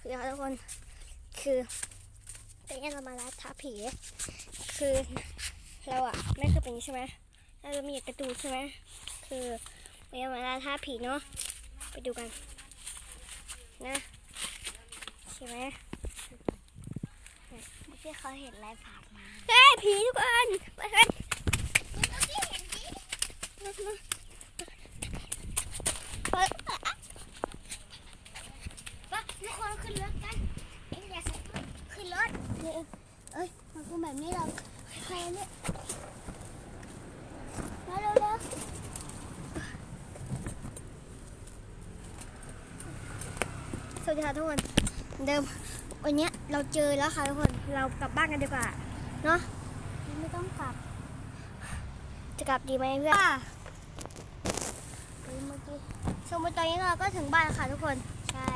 คือทุกคนคือเป็นเรามาล่าท้าผี คือเราอะไม่เคยเป็นใช่ไหมเราจะมีกร์ตูใช่ไหมคือเป็นยังมาล่าท้าผีเนาะไปดูกัน นะใช่ไหมที่เขาเห็นอะไรผ่านมาเฮ้ยผีทุกคนไปกันเฮ้ย ว่าทุกคนขึ้นรถกันเอ็งอย่าใส่ขึ้นรถเอ้ยมันพูดแบบนี้เราใครเนี่ยมาเร็วสวัสดีค่ะทุกคนเหมือนเดิมวันเนี้ยเราเจอแล้วค่ะทุกคนเรากลับบ้านกันดีกว่าเนาะๆไม่ต้องกลับ จะกลับดีไหมเพื่อนเฮ้ยเมื่อกี้สมมติตอนนี้เราก็ถึงบ้านแล้วค่ะทุกคน ใช่